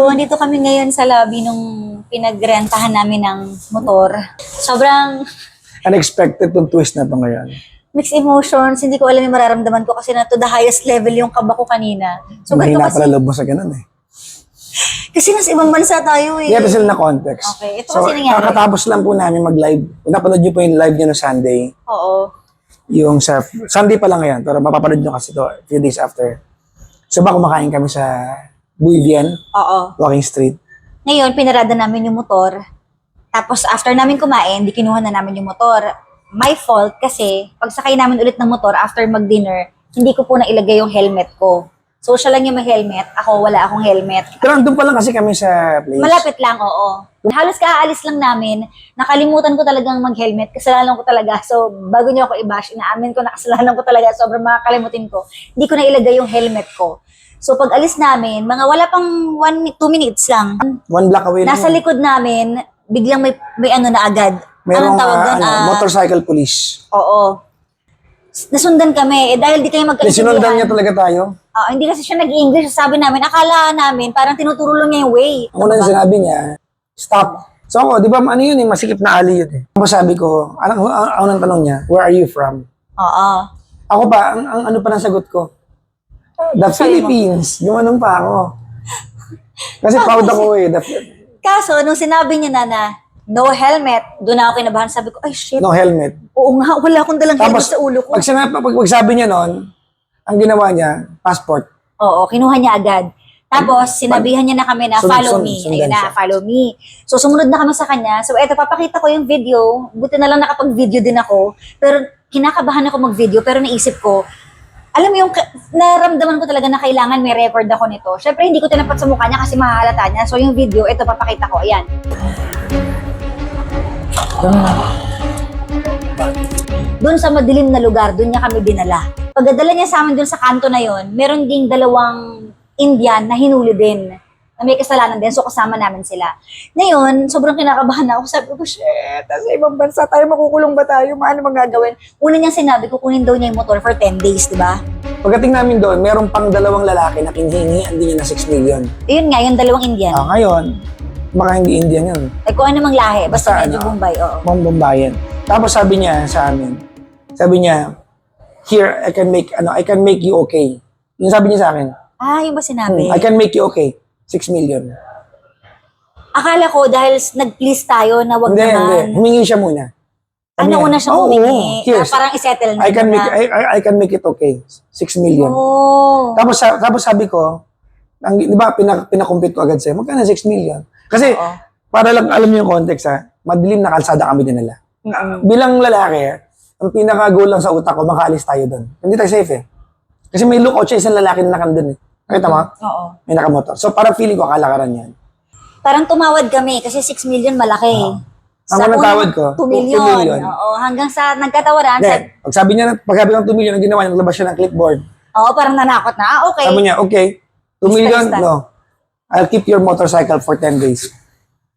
So, andito kami ngayon sa lobby nung pinagrentahan namin ng motor. Sobrang Unexpected tong twist na to ngayon. mixed emotions. Hindi ko alam yung mararamdaman ko kasi na to the highest level yung kaba ko kanina. So, ganito Mahina kasi, pala mo sa ganun eh. kasi nasa ibang bansa tayo eh. Hindi sila na context. Okay, ito so, kasi nangyari. kakatapos lang po namin mag-live. Napanood niyo po yung live niya no Sunday. Oo. Yung sa, Sunday pa lang ngayon, pero mapapanood niyo kasi to a few days after. So ba kumakain kami sa Buivian, Oo. Walking Street. Ngayon, pinarada namin yung motor. Tapos, after namin kumain, di kinuha na namin yung motor. My fault kasi, pagsakay namin ulit ng motor after mag-dinner, hindi ko po nailagay yung helmet ko. So, siya lang yung may helmet. Ako, wala akong helmet. Pero andun pa lang kasi kami sa place. Malapit lang, oo. Halos kaalis lang namin, nakalimutan ko talagang mag-helmet. Kasalanan ko talaga. So, bago niyo ako i-bash, inaamin ko na kasalanan ko talaga. Sobrang makakalimutin ko. Hindi ko na ilagay yung helmet ko. So, pag alis namin, mga wala pang 1, 2 minutes lang. One block away lang. Nasa likod namin, biglang may, may ano na agad. Merong Anong tawag ah, doon? ano, Ah, motorcycle police. Oo. Nasundan kami. Eh, dahil di kayo magkaintindihan. sinundan niya talaga tayo. Ah, hindi kasi siya nag-English. Sabi namin, akala namin, parang tinuturo lang niya yung way. Ang una yung sinabi niya, stop. So ako, di ba ano yun eh, masikip na ali yun eh. Tapos sabi ko, ang, ang, ang unang tanong niya, where are you from? Oo. Ako pa, ang, ang ano pa ng sagot ko? The Philippines. Gumanon pa ako. Kasi proud ako eh. The, Kaso, nung sinabi niya na na, no helmet, doon ako kinabahan. Sabi ko, ay shit, no helmet. oo nga, wala akong dalang helmet Tapos, sa ulo ko. pag, sinabi, pag, pag sabi niya noon, ang ginawa niya, passport. Oo, kinuha niya agad. Tapos, sinabihan niya na kami na Sunod- follow sunod- me. sundan Ayun na, siya. follow me. So, sumunod na kami sa kanya. So, eto, papakita ko yung video. Buti na lang nakapag-video din ako. Pero, kinakabahan ako mag-video. Pero naisip ko, alam mo yung, naramdaman ko talaga na kailangan may record ako nito. Siyempre, hindi ko tinapat sa mukha niya kasi mahalata niya. So, yung video, ito, papakita ko. Ayan. Doon sa madilim na lugar, doon niya kami dinala. Pagdadala niya sa amin doon sa kanto na yon, meron ding dalawang Indian na hinuli din na may kasalanan din. So, kasama namin sila. Ngayon, sobrang kinakabahan ako. Sabi ko, shit, sa ibang bansa tayo, makukulong ba tayo? Paano bang gagawin? Una niyang sinabi, kukunin daw niya yung motor for 10 days, di ba? Pagdating namin doon, meron pang dalawang lalaki na kinihingihan din niya na 6 million. Ayun nga, yung dalawang Indian. Ah, ngayon, baka hindi Indian yun. Eh, kung ano mang lahi, basta Basta medyo ano. Bombay, oo. Mga Bombayan. Tapos sabi niya sa amin, sabi niya, here, I can make, ano, I can make you okay. Yung sabi niya sa akin, Ah, yung ba sinabi? I can make you okay. 6 million. Akala ko dahil nag-please tayo na wag Hindi, naman. hindi. Humingi siya muna. Ano una siyang "Oo, humingi? Ah, parang isettle na. I can make I, I, I can make it okay. 6 million. Oh. Tapos tapos sabi ko, ang, di ba, pinak, pinakumpit ko agad sa'yo, magkano 6 million? Kasi, Oo. para lang alam niyo yung context ha, madilim na kalsada kami dinala. Mm-mm. Bilang lalaki, ang pinaka-goal lang sa utak ko, makaalis tayo doon. Hindi tayo safe eh. Kasi may look out siya, isang lalaki na nakandun eh. Nakita mo? Oo. May nakamotor. So parang feeling ko, kalakaran yan. Parang tumawad kami kasi 6 million malaki. Ang unang tawad ko, 2 2 million. million. Oo, hanggang sa nagkatawaran. Sa, pag sabi niya, pag sabi ng 2 million, ang ginawa niya, naglabas siya ng clipboard. oo, parang nanakot na. Ah, okay. Sabi niya, okay, 2 Lista, million, no. I'll keep your motorcycle for 10 days.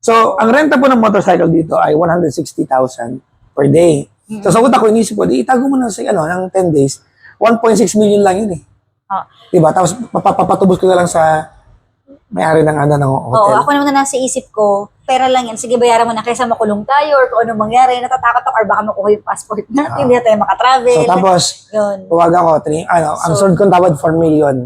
So, ang renta po ng motorcycle dito ay 160,000 per day. So, sa utak ko, inisip ko, di itago mo na sa, ano, ng 10 days. 1.6 million lang yun eh. Oo. Diba? Tapos, papapatubos ko na lang sa may-ari ng, ano, ng Oo, hotel. ako naman na nasa isip ko, pera lang yan. Sige, bayaran mo na kaysa makulong tayo or kung anong mangyari. Natatakot ako or baka makuha yung passport natin. Hindi na tayo makatravel. Ah. So, tapos, Yun. huwag ako, tri, ano, ang So- sword kong tawad 4 million.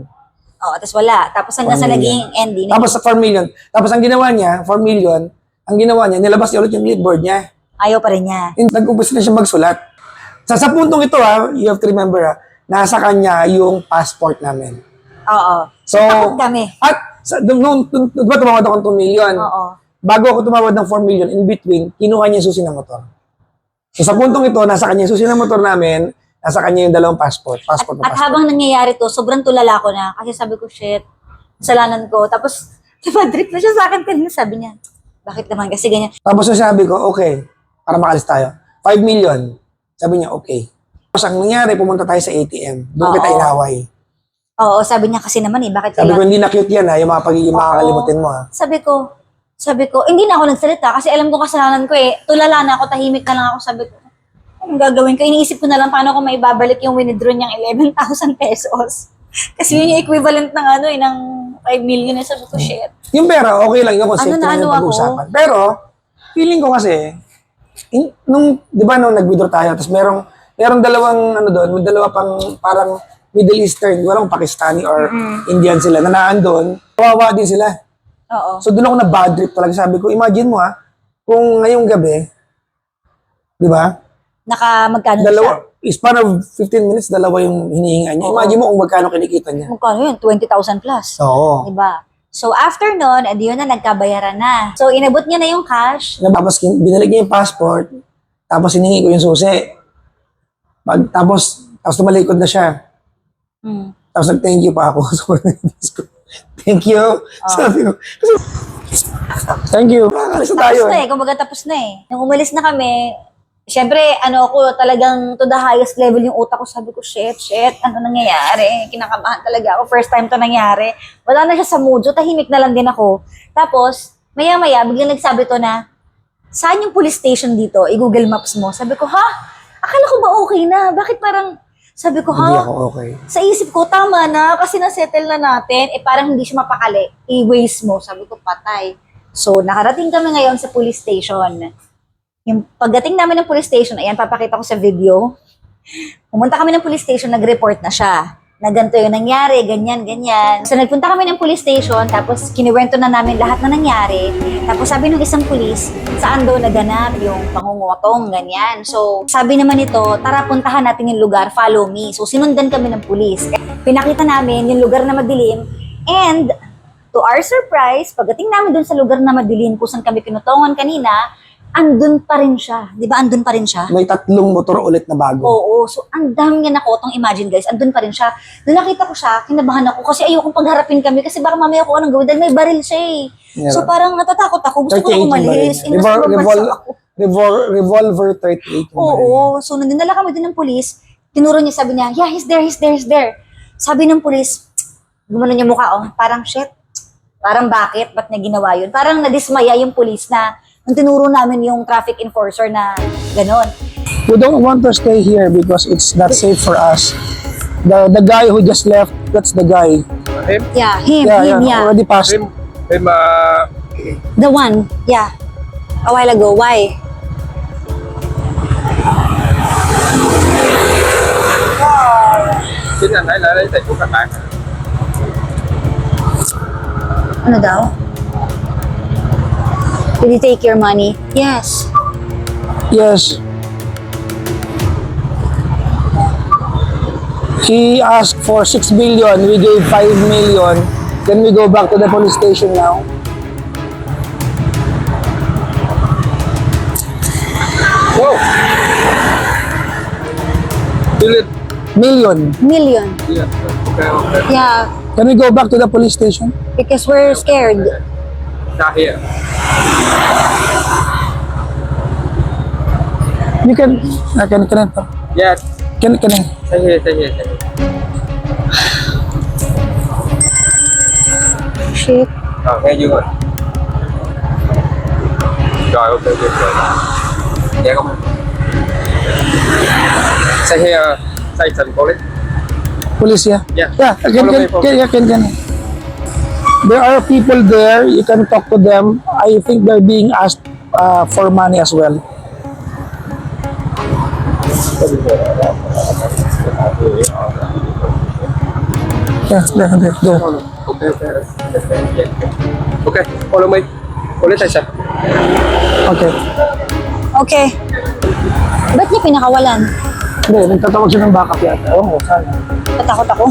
Oo, tapos wala. Tapos hanggang sa 4 million. naging ending. Tapos sa 4 million. Tapos ang ginawa niya, 4 million, ang ginawa niya, nilabas niya ulit yung clipboard niya. Ayaw pa rin niya. Nag-umpisa na siya magsulat. Sa, sa puntong ito ha, you have to remember ha, nasa kanya yung passport namin. Oo. So, Takot kami. at sa, nung, nung, nung, di ba tumawad ako ng 2 million? Oo. Bago ako tumawad ng 4 million, in between, kinuha niya susi ng motor. So sa puntong ito, nasa kanya yung susi ng motor namin, nasa kanya yung dalawang passport. Passport na At passport. habang nangyayari to, sobrang tulala ko na. Kasi sabi ko, shit, kasalanan ko. Tapos, diba, drip na siya sa akin kanina. Sabi niya, bakit naman? Kasi ganyan. Tapos sabi ko, okay, para makalis tayo. 5 million. Sabi niya, okay. Tapos ang nangyari, pumunta tayo sa ATM. Doon kita Oo. inaway. Oo, sabi niya kasi naman eh, bakit Sabi ko, kailangan? hindi na cute yan ha, yung mga pagiging Oo. makakalimutin mo ha. Sabi ko, sabi ko, hindi na ako nagsalita kasi alam ko kasalanan ko eh. Tulala na ako, tahimik na lang ako. Sabi ko, anong gagawin ko? Iniisip ko na lang paano ko maibabalik yung winidraw niyang 11,000 pesos. Kasi yun yung equivalent ng ano eh, ng 5 million eh. Sabi ko, shit. Yung pera, okay lang yun kung Ano safety na, lang ano yung ako? pag-uusapan. Pero, feeling ko kasi, in, nung, di ba nung nag-withdraw tayo, tapos merong, merong dalawang, ano doon, may dalawa pang parang Middle Eastern, di ba lang Pakistani or Indian sila, na naan doon, kawawa din sila. Oo. So doon ako na bad trip talaga. Sabi ko, imagine mo ha, kung ngayong gabi, di ba, Naka, magkano siya? dalawa, span of 15 minutes, dalawa yung hinihinga niya. Imagine mo kung magkano kinikita niya. Magkano yun? 20,000 plus. Oo. Diba? So, after nun, edi yun na, nagkabayaran na. So, inabot niya na yung cash. Kin- binalik niya yung passport, tapos hiningi ko yung susi. Pag, tapos, tapos tumalikod na siya. Hmm. Tapos nag-thank you pa ako. Thank you. Sabi ko, kasi, thank you. Makakalis na tayo. Tapos na eh, kumbaga tapos na eh. Nung umalis na kami, syempre, ano ako, talagang to the highest level yung utak ko. Sabi ko, shit, shit, ano nangyayari? Kinakabahan talaga ako. First time to nangyari. Wala na siya sa mood. So, tahimik na lang din ako. Tapos, maya-maya, biglang nagsabi to na, saan yung police station dito? I-google Maps mo. Sabi ko, ha? Akala ko ba okay na? Bakit parang, sabi ko, Hindi ha? ako okay. sa isip ko, tama na, kasi na-settle na natin, eh parang hindi siya mapakali, i-waste mo. Sabi ko, patay. So, nakarating kami ngayon sa police station. Yung pagdating namin ng police station, ayan, papakita ko sa video. Pumunta kami ng police station, nag-report na siya. Na ganito yung nangyari, ganyan, ganyan. So, nagpunta kami ng police station, tapos kiniwento na namin lahat na nangyari. Tapos sabi ng isang police, saan daw naganap yung pangungotong, ganyan. So, sabi naman ito, tara puntahan natin yung lugar, follow me. So, sinundan kami ng police. Pinakita namin yung lugar na madilim, and to our surprise, pagdating namin dun sa lugar na madilim kung saan kami pinutongan kanina, andun pa rin siya. Di ba andun pa rin siya? May tatlong motor ulit na bago. Oo. So, ang dami niya nakotong imagine guys. Andun pa rin siya. Nung nakita ko siya, kinabahan ako kasi ayokong pagharapin kami kasi baka mamaya ko anong gawin dahil may baril siya eh. Yeah. So, parang natatakot ako. Gusto ko 38 na umalis. baril. Revol- revol- ako. revol- revolver 38 yung baril. Oo. So, nung dinala kami din ng polis, tinuro niya, sabi niya, yeah, he's there, he's there, he's there. Sabi ng polis, gumano niya mukha, oh, parang shit. Parang bakit? Ba't niya ginawa yun? Parang nadismaya yung polis na nung tinuro namin yung traffic enforcer na gano'n. We don't want to stay here because it's not safe for us. The the guy who just left, that's the guy. Him, Yeah, him, Yeah, him, yeah, yeah. already passed. him, him, uh, The one, yeah. A while ago. Why? chính anh ấy là lấy tiền của các bạn. Ano daw? Did he take your money? Yes. Yes. He asked for 6 million, we gave 5 million. Then we go back to the police station now. Billion. Million. Million. Yeah. Okay, okay. Yeah, Can we go back to the police station? because we're scared. Not here. You can, I can, can I, Yeah, can, can I, stay here, stay here, stay here. Shit. Rồi, nghe dương rồi. Rồi, ok, ok, rồi. Dạ không? Stay here, station police. police, yeah? Yeah. Yeah, I can, Follow can, me, follow can, me. yeah, can, can. There are people there, you can talk to them. I think they're being asked uh, for money as well. Yeah, there, there, there. Okay, okay. Yeah. Okay, follow me. Police station. Okay. Okay. Ba't niya pinakawalan? Hindi, nagtatawag siya ng backup yata. Oo, oh, sana. Natakot ako.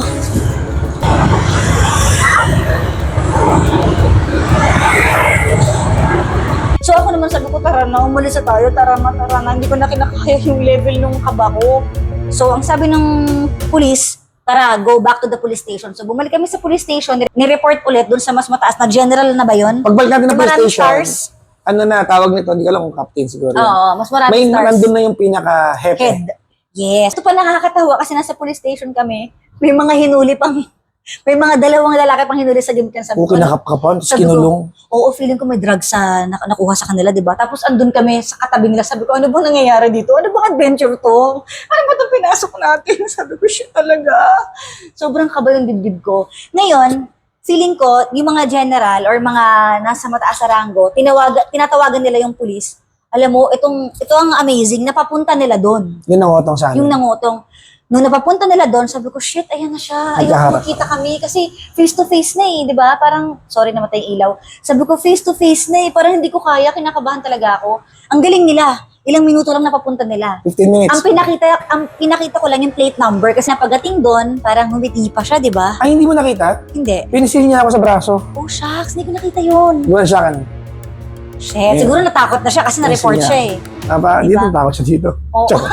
So ako naman sabi ko, tara na, umalis na tayo, tara na, tara na. Hindi ko na kinakaya yung level nung kaba ko. So ang sabi ng police, tara, go back to the police station. So bumalik kami sa police station, ni-report ulit dun sa mas mataas na general na ba yun? Pagbalik natin ng Yung police maraming station, stars? ano na, tawag nito, hindi ko alam kung captain siguro. yun. Oo, mas maraming May stars. nandun na yung pinaka-hepe. Head. Yes. Ito pa nakakatawa kasi nasa police station kami. May mga hinuli pang, may mga dalawang lalaki pang hinuli sa gimkan. Sabi Oo, ko, ano? kinakapkapan, tapos Sabi ko, kinulong. Oo, feeling ko may drugs sa nak- nakuha sa kanila, di ba? Tapos andun kami sa katabi nila. Sabi ko, ano ba nangyayari dito? Ano ba adventure to? Ano ba itong pinasok natin? Sabi ko, shit talaga. Sobrang kaba yung dibdib ko. Ngayon, feeling ko, yung mga general or mga nasa mataas na ranggo, tinawag, tinatawagan nila yung pulis. Alam mo, itong, ito ang amazing, napapunta nila doon. Yun ang utong sa amin. Yung nangutong. Nung napapunta nila doon, sabi ko, shit, ayan na siya. Nagkaharap. makita kami. Kasi face to face na eh, di ba? Parang, sorry namatay yung ilaw. Sabi ko, face to face na eh. Parang hindi ko kaya, kinakabahan talaga ako. Ang galing nila. Ilang minuto lang napapunta nila. 15 minutes. Ang pinakita, ang pinakita ko lang yung plate number kasi pagdating doon, parang humiti pa siya, di ba? Ay, hindi mo nakita? Hindi. Pinisil niya ako sa braso. Oh, shucks, hindi ko nakita yun. Buwan siya kan. Shit, Yeah. siguro natakot na siya kasi na-report siya eh. Aba, Diba? dito takot siya dito. Oo. Tsaka.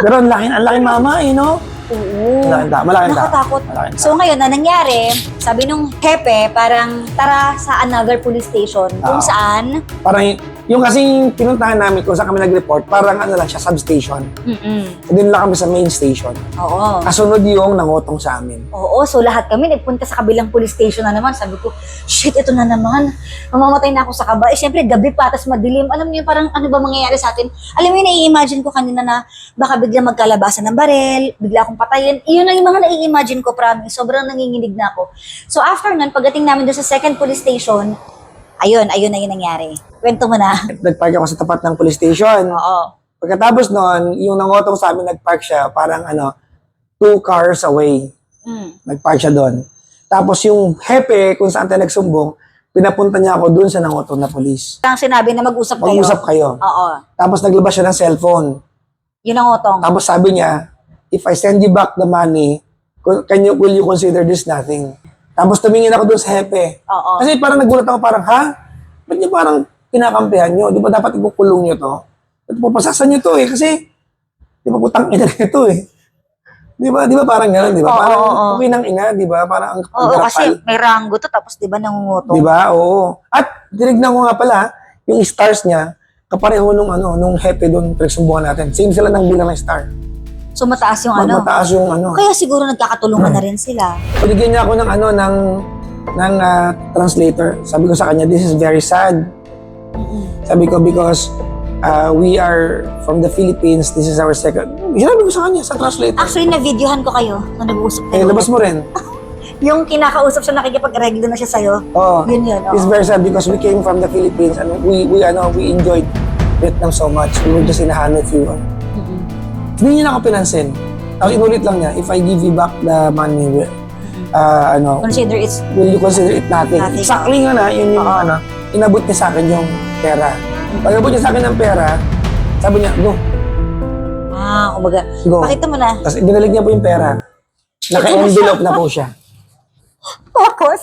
Pero ang laki, ang laki mama eh, no? Oo. Malaking tao, malaking tao. Nakatakot. Malaking tao. So ngayon, na nangyari, sabi nung hepe, parang tara sa another police station kung Ah. saan, Parang yung kasing pinuntahan namin kung saan kami nag-report, parang ano lang siya, substation. mm So, din lang kami sa main station. Oo. Kasunod yung nangutong sa amin. Oo, so lahat kami nagpunta sa kabilang police station na naman. Sabi ko, shit, ito na naman. Mamamatay na ako sa kaba. Eh, syempre, gabi pa, tas madilim. Alam niyo, parang ano ba mangyayari sa atin? Alam yun, nai-imagine ko kanina na baka bigla magkalabasan ng barel, bigla akong patayin. Iyon ang yung mga nai-imagine ko, promise. Sobrang nanginginig na ako. So after nun, pagdating namin doon sa second police station, ayun, ayun na yung nangyari. Kwento mo na. Nag-park ako sa tapat ng police station. Oo. Pagkatapos nun, yung nangutong sa amin, nag-park siya, parang ano, two cars away. Mm. Nag-park siya doon. Tapos yung hepe, kung saan tayo nagsumbong, pinapunta niya ako doon sa nangutong na police. Parang sinabi na mag-usap kayo. Mag-usap kayo. Oo. Tapos naglabas siya ng cellphone. Yun ang utong. Tapos sabi niya, if I send you back the money, can you, will you consider this nothing? Tapos tumingin ako doon sa hepe. Oo. Kasi parang nagulat ako parang, ha? Ba't niyo parang kinakampihan niyo? Di ba dapat ikukulong niyo to? Ba't pupasasan niyo to eh? Kasi, di ba putang ina nito eh? Di ba, di ba parang gano'n, di ba? Oo, parang oo, oo. okay ng ina, di ba? Parang ang Oo, ang kasi may ranggo to, tapos di ba nangungutong? Di ba? Oo. At tinignan ko nga pala, yung stars niya, kapareho nung ano, nung hepe doon pinagsumbungan natin. Same sila ng bilang ng star. So mataas yung Mag ano. mataas yung ano. Kaya siguro nagkakatulungan na rin sila. Binigyan niya ako ng ano, ng, ng ah, translator. Sabi ko sa kanya, this is very sad. Sabi ko, because uh, we are from the Philippines, this is our second. Sinabi ko sa kanya, sa translator. Actually, na-videohan ko kayo na nag-uusap Eh, kayo. labas mo rin. Yung kinakausap siya, nakikipag-reglo na siya sa'yo. Oo. Yun yun, oo. It's very sad because we came from the Philippines and we, we, ano, we enjoyed Vietnam so much. We were just in Hanoi few. Mm-mm. Hindi niya ako pinansin. Tapos inulit lang niya, if I give you back the money, uh, ano, Consider it's... will you consider it nothing? Nothing. Exactly nga na, yun yung Oo. ano, inabot niya sa akin yung pera. Pag abot niya sa akin ng pera, sabi niya, go, Ah, kumbaga. go. Pakita mo na. Tapos binalik niya po yung pera. Naka-envelope na po siya. Tapos,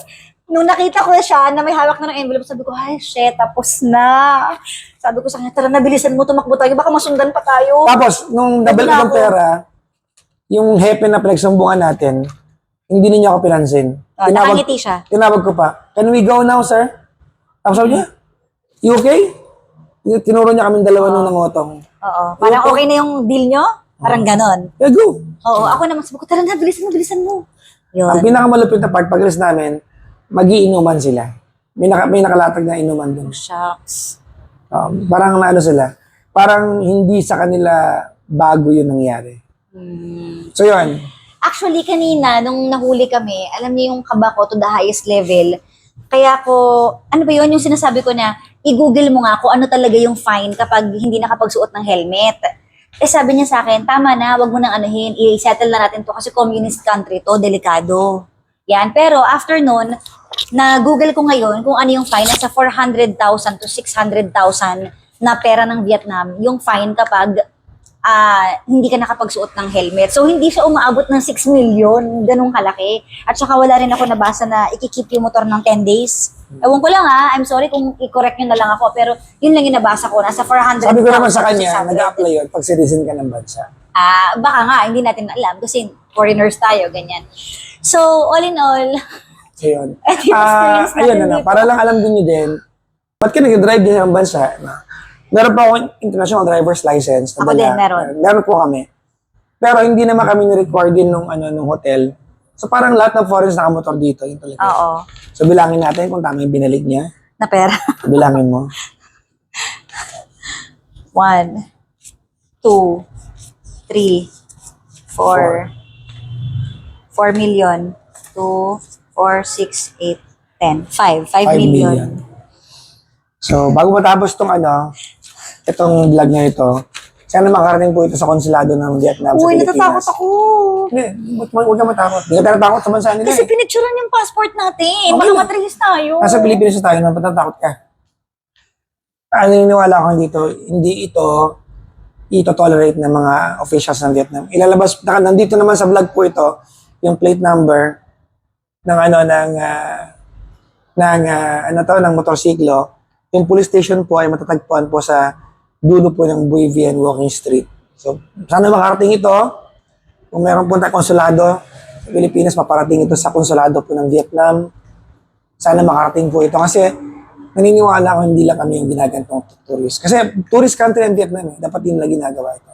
nung nakita ko siya na may hawak na ng envelope, sabi ko, ay, shit, tapos na. Sabi ko sa kanya, tara na, bilisan mo, tumakbo tayo. Baka masundan pa tayo. Tapos, nung Nandun nabalik na ako. pera, yung hepe na pinagsumbungan natin, hindi niya ako pinansin. Oh, nakangiti siya. tinawag ko pa, can we go now, sir? Tapos sabi niya, you okay? Tinuro niya kami dalawa nung nangotong. Oo. Parang okay na yung deal nyo? Parang ganon. Yeah, go. Oo, ako naman sabi ko, tara na, bilisan mo, bilisan mo. Ang Yun. pinakamalupit na part, pag-alis namin, magiinuman sila. May, naka, may nakalatag na inuman doon. Shucks. Um, parang ano sila, parang hindi sa kanila bago yun nangyari. Hmm. So yun, Actually, kanina, nung nahuli kami, alam niyo yung kaba ko to the highest level. Kaya ko, ano ba yun, yung sinasabi ko na, i-google mo nga kung ano talaga yung fine kapag hindi nakapagsuot ng helmet. Eh sabi niya sa akin, tama na, wag mo nang anuhin, i-settle na natin to kasi communist country to, delikado. Yan, pero after nun, na-google ko ngayon kung ano yung fine, nasa 400,000 to 600,000 na pera ng Vietnam, yung fine kapag ah, hindi ka nakapagsuot ng helmet. So, hindi siya umaabot ng 6 million, ganung kalaki. At saka wala rin ako nabasa na ikikip yung motor ng 10 days. Ewan ko lang ha, I'm sorry kung i-correct nyo na lang ako, pero yun lang yung nabasa ko, nasa 400,000. sabi ko naman sa kanya, 600. nag-apply yun pag citizen ka ng bansa. Ah, baka nga, hindi natin alam kasi foreigners tayo, ganyan. So, all in all, So yun. Ah, experience ayun natin na, dito. para lang alam din nyo din, ba't ka nag-drive din ng bansa? Na, meron pa akong international driver's license. Ako din, meron. Meron po kami. Pero hindi naman kami ni-require din nung, ano, nung hotel. So parang lahat ng foreigners nakamotor dito. Yun talaga. oo, So bilangin natin kung tama yung binalig niya. na pera. Bilangin mo. One, two, three, four, four million, two, 4, 6, 8, 10. 5. 5 5 million. million. So, bago matapos tong ano, itong vlog na ito, sana makarating po ito sa konsulado ng Vietnam sa Uy, Pilipinas. natatakot ako. Hindi, huwag huwag ka matakot. Hindi ka natakot sa bansa nila Kasi eh. pinicturean yung passport natin. Okay Baka lang. matrihis tayo. Nasa Pilipinas na tayo, naman matatakot ka. Ano naniniwala ko dito, hindi ito ito-tolerate ng mga officials ng Vietnam. Ilalabas, naka- nandito naman sa vlog po ito, yung plate number ng ano, ng, ah, ng, ah, ano to, ng motorsiklo. Yung police station po ay matatagpuan po sa dulo po ng Buivian Walking Street. So, sana makarating ito. Kung meron punta konsulado sa Pilipinas, maparating ito sa konsulado po ng Vietnam. Sana makarating po ito kasi naniniwala ako hindi lang kami yung ginagantong tourist. Kasi tourist country ang Vietnam eh. Dapat yun lang ginagawa ito.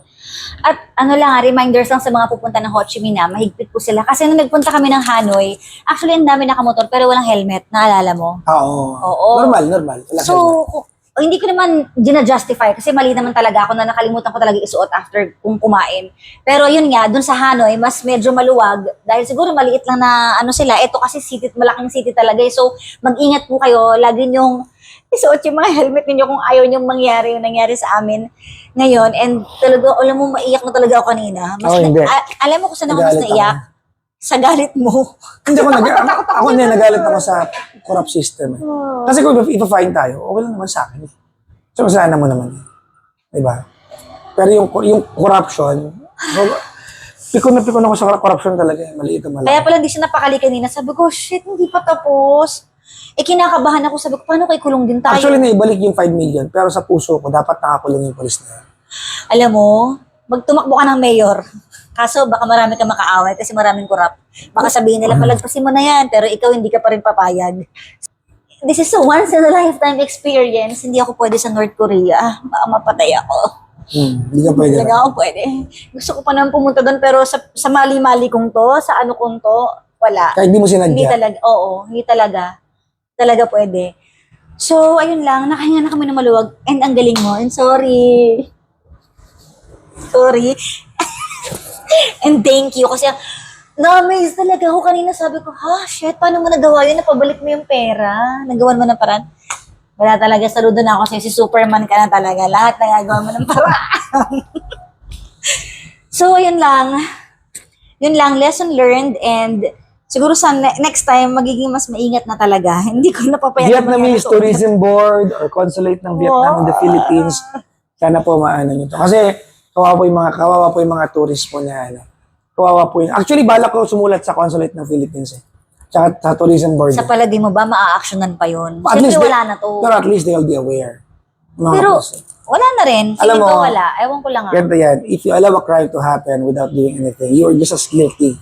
At ano lang, ah, reminders lang sa mga pupunta ng Ho Chi Minh na mahigpit po sila. Kasi nung nagpunta kami ng Hanoi, actually ang dami nakamotor pero walang helmet. Naalala mo? Ah, Oo. Oo. Normal, normal. Wala So, kung- oh, hindi ko naman gina-justify kasi mali naman talaga ako na nakalimutan ko talaga isuot after kung kumain. Pero yun nga, dun sa Hanoi, mas medyo maluwag dahil siguro maliit lang na ano sila. Ito kasi city, malaking city talaga. eh. So, mag-ingat po kayo. Lagi nyong isuot yung mga helmet ninyo kung ayaw nyong mangyari yung nangyari sa amin ngayon. And talaga, alam mo, maiyak na talaga ako kanina. Mas Oh, na- hindi. a- alam mo kung saan ako mas Nagalit ako. Sa galit mo. Hindi ako nag ako hindi nagalit ako sa corrupt system. Eh. Oh. Kasi kung ipa-fine tayo, okay lang naman sa akin. Eh. So, masalanan mo naman. eh. Diba? Pero yung yung corruption, pikon na pikon ako sa corruption talaga. eh. Maliit o malaki. Kaya pala hindi siya napakali kanina. Sabi ko, shit, hindi pa tapos. Eh, kinakabahan ako. Sabi ko, paano kay kulong din tayo? Actually, naibalik yung 5 million. Pero sa puso ko, dapat nakakulong yung polis na yun. Alam mo, magtumakbo ka ng mayor. Kaso, baka marami ka makaaway kasi maraming korap. Baka sabihin nila, palagpasin mo na yan, pero ikaw hindi ka pa rin papayag. This is a once in a lifetime experience. Hindi ako pwede sa North Korea. Baka mapatay ako. Hmm, hindi ka pwede. Talaga ako pwede. Gusto ko pa naman pumunta doon, pero sa, sa mali-mali kong to, sa ano kong to, wala. Kahit di mo Hindi sinadya. talaga, oo, hindi talaga. Talaga pwede. So, ayun lang, nakahinga na kami ng maluwag. And ang galing mo, and sorry. Sorry. and thank you, kasi na-amaze talaga ako kanina. Sabi ko, ha, shit, paano mo nagawa yun? Napabalik mo yung pera. Nagawan mo ng paraan. Wala talaga, saludo na ako sa'yo. Si Superman ka na talaga. Lahat nagagawa mo ng paraan. so, ayun lang yun lang, lesson learned and siguro sa ne- next time, magiging mas maingat na talaga. Hindi ko napapayagan. Vietnamese Tourism Board or Consulate ng Vietnam in the Philippines. Sana po maano nyo to. Kasi kawawa po yung mga, kawawa po yung mga tourist po na ano. Kawawa po yun. Actually, balak ko sumulat sa Consulate ng Philippines eh. Tsaka sa Tourism Board. Sa palagay mo ba, maa-actionan pa yun? At Siyempre wala na to. Pero at least they'll be aware. Mga Pero, boss. wala na rin. Alam Feeling ko mo, wala. Ewan ko lang ah. Ganito yan. If you allow a crime to happen without doing anything, you are just as guilty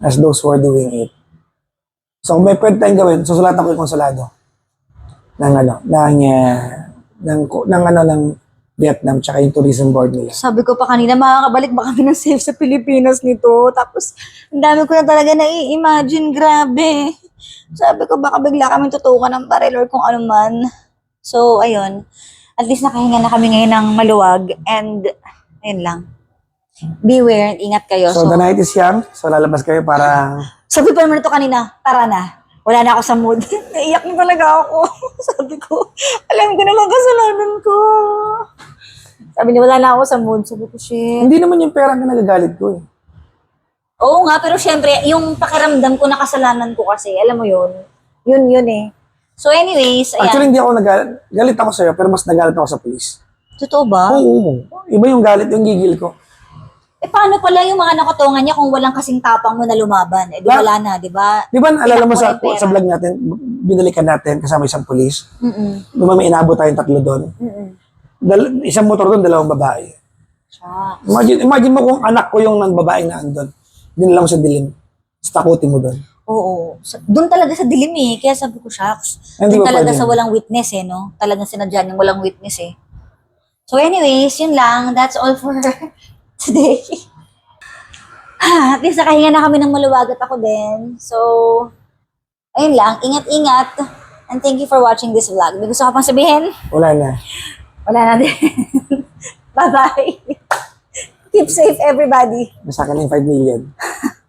as those who are doing it. So, kung may pwede tayong gawin, susulatan ko yung konsulado ng ano, ng, uh, ng, ng, ano, ng Vietnam tsaka yung tourism board nila. Sabi ko pa kanina, makakabalik ba kami ng safe sa Pilipinas nito? Tapos, ang dami ko na talaga nai-imagine. Grabe. Sabi ko, baka bigla kami tutukan ng baril or kung ano man. So, ayun. At least nakahinga na kami ngayon ng maluwag. And, ayun lang. Beware and ingat kayo. So, the night is young. So, lalabas kayo para... Sabi pa naman ito kanina, tara na. Wala na ako sa mood. Naiyak na talaga ako. Sabi ko, alam ko naman kasalanan ko. Sabi niya, wala na ako sa mood. Sabi ko, shit. Hindi naman yung pera na nagagalit ko eh. Oo nga, pero syempre, yung pakiramdam ko na kasalanan ko kasi, alam mo yun, yun yun eh. So anyways, ayan. Actually, hindi ako nagalit. Galit ako sa'yo, pero mas nagalit ako sa police. Totoo ba? Oo. Iba yung galit, yung gigil ko. Eh paano pala yung mga nakatungan niya kung walang kasing tapang mo na lumaban? Eh di Ba- wala na, di ba? Di ba, alala mo sa, pera. sa vlog natin, binalikan natin kasama isang police. Mm-mm. Di ba may inabot tayong tatlo doon? Mm-mm. Dal- isang motor doon, dalawang babae. Imagine, imagine mo kung anak ko yung nang babaeng na andun. Dinala mo sa dilim. Tapos takutin mo doon. Oo. Sa- Doon talaga sa dilim eh. Kaya sabi ko, shucks. Hindi Doon ba talaga pwede sa walang witness eh, no? Talagang sinadyan yung walang witness eh. So anyways, yun lang. That's all for today. At least nakahinga na kami ng maluwag at ako din. So, ayun lang. Ingat-ingat. And thank you for watching this vlog. May gusto ka pang sabihin? Wala na. Wala na din. Bye-bye. Keep safe, everybody. Nasa akin yung 5 million.